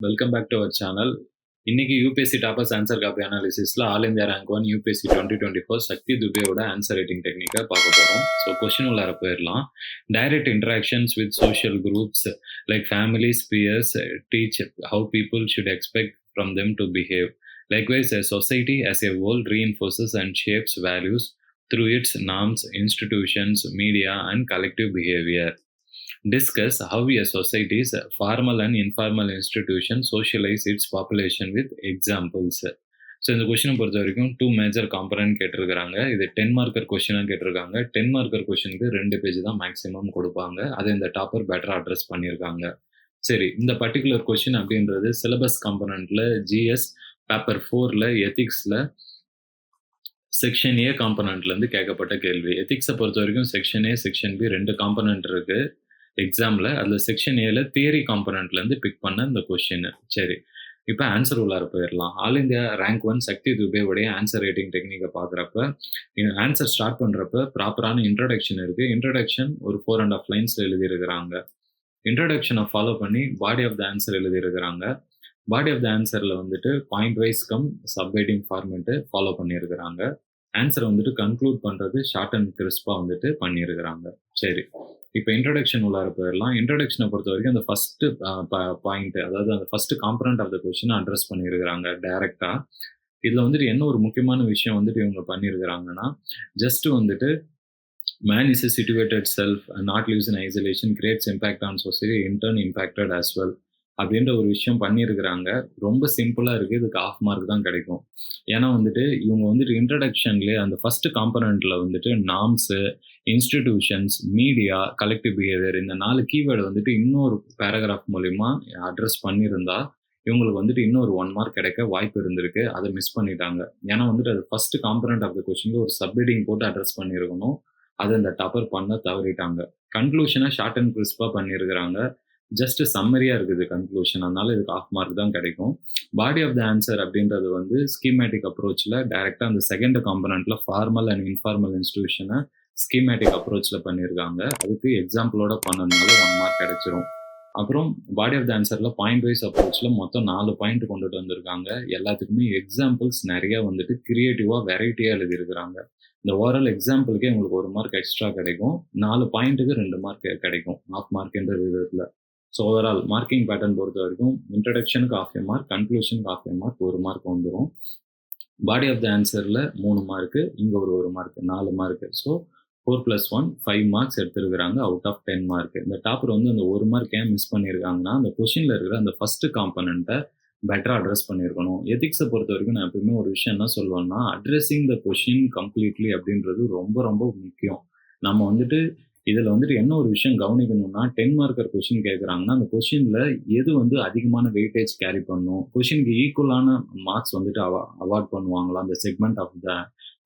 Welcome back to our channel இன்னைக்கு UPSC toppers answer copy அனாலிசிஸ்ல all India rank one UPSC twenty twenty four Shakti துபேவோட answer writing டெக்னிக்கை பார்க்க போகிறோம் so question உள்ளார போயிடலாம். Direct interactions with social groups like families peers teach how people should expect from them to behave likewise a society as எ whole reinforces and shapes values through its norms institutions media and collective behaviour Discuss how a society's formal and informal institutions socialize its population with examples. So இந்த கொஷினை பொறுத்த வரைக்கும் two major component கேட்டிருக்கிறாங்க. இது ten marker கொஷினாக கேட்டிருக்காங்க. Ten marker கொஷினுக்கு ரெண்டு page தான் மேக்ஸிமம் கொடுப்பாங்க. அதை இந்த டாப்பர் பெட்டராக அட்ரஸ் பண்ணியிருக்காங்க. சரி இந்த பர்டிகுலர் கொஷின் அப்படின்றது சிலபஸ் காம்பனண்ட்ல ஜிஎஸ் பேப்பர் ஃபோரில் எத்திக்ஸில் செக்ஷன் ஏ காம்பனண்ட்லேருந்து கேட்கப்பட்ட கேள்வி. எத்திக்ஸை பொறுத்த வரைக்கும் செக்ஷன் ஏ செக்ஷன் பி ரெண்டு காம்பனண்ட் இருக்குது எக்ஸாமில் அதில் செக்ஷன் ஏல தியரி காம்பனண்ட்லேருந்து பிக் பண்ண இந்த கொஷின் சரி. இப்போ ஆன்சர் உள்ளார போயிடலாம் all India rank one Shakti துபேவுடைய answer writing டெக்னிக்கை பார்க்குறப்ப ஆன்சர் ஸ்டார்ட் பண்ணுறப்ப ப்ராப்பரான இன்ட்ரடக்ஷன் இருக்குது இன்ட்ரடக்ஷன் ஒரு ஃபோர் அண்ட் ஆஃப் லைன்ஸில் எழுதியிருக்கிறாங்க. இன்ட்ரடக்ஷனை ஃபாலோ பண்ணி பாடி ஆஃப் த ஆன்சர் எழுதியிருக்கிறாங்க. பாடி ஆஃப் த ஆன்சரில் வந்துட்டு பாயிண்ட் வைஸ் கம் சப்ரைட்டிங் ஃபார்மெட்டு ஃபாலோ பண்ணியிருக்கிறாங்க. ஆன்சரை வந்துட்டு கன்க்ளூட் பண்ணுறது ஷார்ட் அண்ட் கிறிஸ்பாக வந்துட்டு பண்ணியிருக்கிறாங்க. சரி. இப்போ இன்ட்ரடக்ஷன் உள்ளார போயிடலாம் இன்ட்ரடக்ஷனை பொறுத்த வரைக்கும் அந்த ஃபஸ்ட்டு பாயிண்ட் அதாவது அந்த ஃபஸ்ட்டு காம்பனண்ட் ஆஃப் த கொஷினை அட்ரஸ் பண்ணியிருக்கிறாங்க டைரெக்டாக இதில் வந்துட்டு என்ன ஒரு முக்கியமான விஷயம் வந்துட்டு இவங்க பண்ணியிருக்கிறாங்கன்னா ஜஸ்ட் வந்துட்டு man is a situated self not lives in isolation creates impact on society in turn impacted as well அப்படின்ற ஒரு விஷயம் பண்ணியிருக்கிறாங்க. ரொம்ப சிம்பிளாக இருக்குது இதுக்கு ஆஃப் மார்க் தான் கிடைக்கும். ஏன்னா வந்துட்டு இவங்க வந்துட்டு இன்ட்ரடக்ஷன்லேயே அந்த ஃபர்ஸ்ட் காம்பனண்ட்டில் வந்துட்டு norms institutions media collective behaviour இந்த நாலு கீவேர்டு வந்துட்டு இன்னொரு பேராகிராஃப் மூலிமா அட்ரஸ் பண்ணியிருந்தா இவங்களுக்கு வந்துட்டு இன்னொரு ஒன் மார்க் கிடைக்க வாய்ப்பு இருந்திருக்கு. அதை மிஸ் பண்ணிட்டாங்க. ஏன்னா வந்துட்டு அது first component of the question ஒரு சப்ஹெடிங் போட்டு அட்ரஸ் பண்ணியிருக்கணும். அதை இந்த டப்பர் பண்ண தவறிட்டாங்க. கன்க்ளூஷனாக ஷார்ட் அண்ட் கிறிஸ்பாக பண்ணியிருக்கிறாங்க. ஜஸ்ட் சம்மரியா இருக்குது கன்க்ளூஷன் அதனால இதுக்கு ஆஃப் மார்க் தான் கிடைக்கும். பாடி ஆஃப் த ஆன்சர் அப்படின்றது வந்து ஸ்கீமேட்டிக் அப்ரோச்சில் டைரக்டா அந்த செகண்ட் காம்பனண்ட்ல ஃபார்மல் அண்ட் இன்ஃபார்மல் இன்ஸ்டிடியூஷனை ஸ்கீமேட்டிக் அப்ரோச்சில் பண்ணியிருக்காங்க அதுக்கு எக்ஸாம்பிளோட பண்ணதுனால ஒன் மார்க் கிடைச்சிரும். அப்புறம் பாடி ஆஃப் த ஆன்சரில் பாயிண்ட் வைஸ் அப்ரோச்சில் மொத்தம் நாலு பாயிண்ட் கொண்டுட்டு வந்திருக்காங்க. எல்லாத்துக்குமே எக்ஸாம்பிள்ஸ் நிறைய வந்துட்டு கிரியேட்டிவாக வெரைட்டியாக எழுதியிருக்கிறாங்க. இந்த ஓவரால் எக்ஸாம்பிளுக்கே உங்களுக்கு ஒரு மார்க் எக்ஸ்ட்ரா கிடைக்கும். நாலு பாயிண்ட்டுக்கு ரெண்டு மார்க் கிடைக்கும். ஆஃப் மார்க்ன்ற விதத்தில். ஸோ ஓவரால் மார்க்கிங் பேட்டர்ன் பொறுத்த வரைக்கும் இன்ட்ரடக்ஷனுக்கு ஆஃப் ஏ மார்க் கன்க்ளூஷனுக்கு ஆஃப் ஏ மார்க் ஒரு மார்க் வந்துடும் பாடி ஆஃப் த ஆன்சரில் மூணு மார்க்கு இங்கே ஒரு ஒரு மார்க் நாலு mark so four plus one five marks எடுத்துருக்கிறாங்க out of ten mark இந்த டாப்பர் வந்து அந்த ஒரு மார்க் ஏன் மிஸ் பண்ணியிருக்காங்கன்னா அந்த கொஷினில் இருக்கிற அந்த ஃபஸ்ட்டு காம்பனண்ட்டை பெட்டராக அட்ரஸ் பண்ணியிருக்கணும் எதிக்ஸை பொறுத்த வரைக்கும் நான் எப்பவுமே ஒரு விஷயம் என்ன சொல்லுவேன்னா அட்ரஸிங் த கொஷின் கம்ப்ளீட்லி அப்படின்றது ரொம்ப ரொம்ப முக்கியம். நம்ம வந்துட்டு இதில் வந்துட்டு என்ன ஒரு விஷயம் கவனிக்கணும்னா டென் மார்க்கர் கொஷின் கேட்குறாங்கன்னா அந்த கொஷினில் எது வந்து அதிகமான வெயிட்டேஜ் கேரி பண்ணும்? கொஷினுக்கு ஈக்குவலான மார்க்ஸ் வந்துட்டு அவ அவார்ட் பண்ணுவாங்களா? அந்த செக்மெண்ட் ஆஃப் த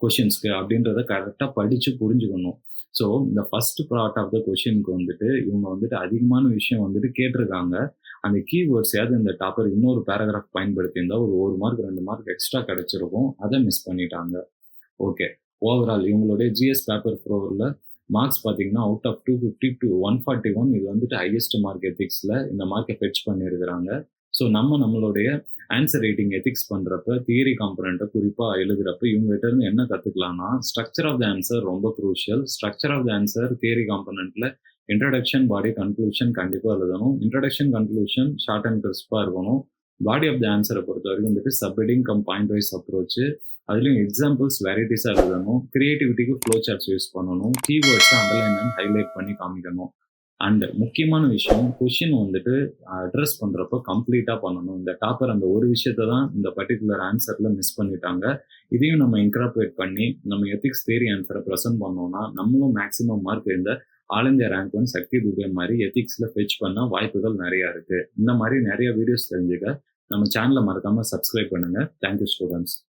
கொஷின்ஸ்க்கு அப்படின்றத கரெக்டாக படித்து புரிஞ்சுக்கணும். ஸோ இந்த ஃபர்ஸ்ட் பார்ட் ஆஃப் த கொஷினுக்கு வந்துட்டு இவங்க வந்துட்டு அதிகமான விஷயம் வந்துட்டு கேட்டிருக்காங்க. அந்த கீவேர்ட்ஸையாவது இந்த டாப்பர் இன்னொரு பேராகிராஃப் பயன்படுத்தியிருந்தா ஒரு ஒரு மார்க் ரெண்டு மார்க் எக்ஸ்ட்ரா கிடைச்சிருக்கும். அதை மிஸ் பண்ணிட்டாங்க. ஓகே ஓவரால் இவங்களுடைய ஜிஎஸ் பேப்பர் ப்ரோவில் மார்க்ஸ் பார்த்தீங்கன்னா out of two fifty to one forty one இது வந்துட்டு ஹையஸ்ட் மார்க் எத்திக்ஸில் இந்த மார்க்கை ஃபெச் பண்ணியிருக்கிறாங்க ஸோ நம்ம நம்மளுடைய ஆன்சர் ரைட்டிங் எத்திக்ஸ் பண்ணுறப்ப தியரி காம்பனண்ட்டை குறிப்பாக எழுதுறப்ப இவங்ககிட்ட இருந்து என்ன கற்றுக்கலாம்னா ஸ்ட்ரக்சர் ஆஃப் த ஆன்சர் ரொம்ப crucial structure of the answer theory காம்பனண்ட்டில் introduction body conclusion கண்டிப்பாக எழுதணும். இன்ட்ரடக்ஷன் கன்க்ளூஷன் ஷார்ட் அண்ட் கிறிஸ்பாக இருக்கணும். பாடி ஆஃப் த ஆன்சரை பொறுத்த வரைக்கும் வந்துட்டு subheading cum point wise approach அதுலேயும் எக்ஸாம்பிள்ஸ் வெரைட்டிஸாக எழுதணும். கிரியேட்டிவிட்டிக்கு ஃப்ளோ சார்ட்ஸ் யூஸ் பண்ணணும் கீவேர்ட்ஸை அண்டர்லைன் அண்ட் ஹைலைட் பண்ணி காமிக்கணும். அண்ட் முக்கியமான விஷயம் கொஷின் வந்துட்டு அட்ரஸ் பண்ணுறப்போ கம்ப்ளீட்டாக பண்ணணும். இந்த டாப்பர் அந்த ஒரு விஷயத்த தான் இந்த பர்டிகுலர் ஆன்சரில் மிஸ் பண்ணிட்டாங்க. இதையும் நம்ம இன்க்ராப்ரேட் பண்ணி நம்ம எத்திக்ஸ் தேரி ஆன்சரை ப்ரெசென்ட் பண்ணோம்னா நம்மளும் மேக்ஸிமம் மார்க் இந்த all India rank one Shakti Dubey மாதிரி எத்திக்ஸில் ஃபெச் பண்ண வாய்ப்புகள் நிறையா இருக்குது இந்த மாதிரி நிறைய வீடியோஸ் தெரிஞ்சுக்க நம்ம சேனலை மறக்காமல் சப்ஸ்கிரைப் பண்ணுங்கள் தேங்க்யூ ஸ்டூடெண்ட்ஸ்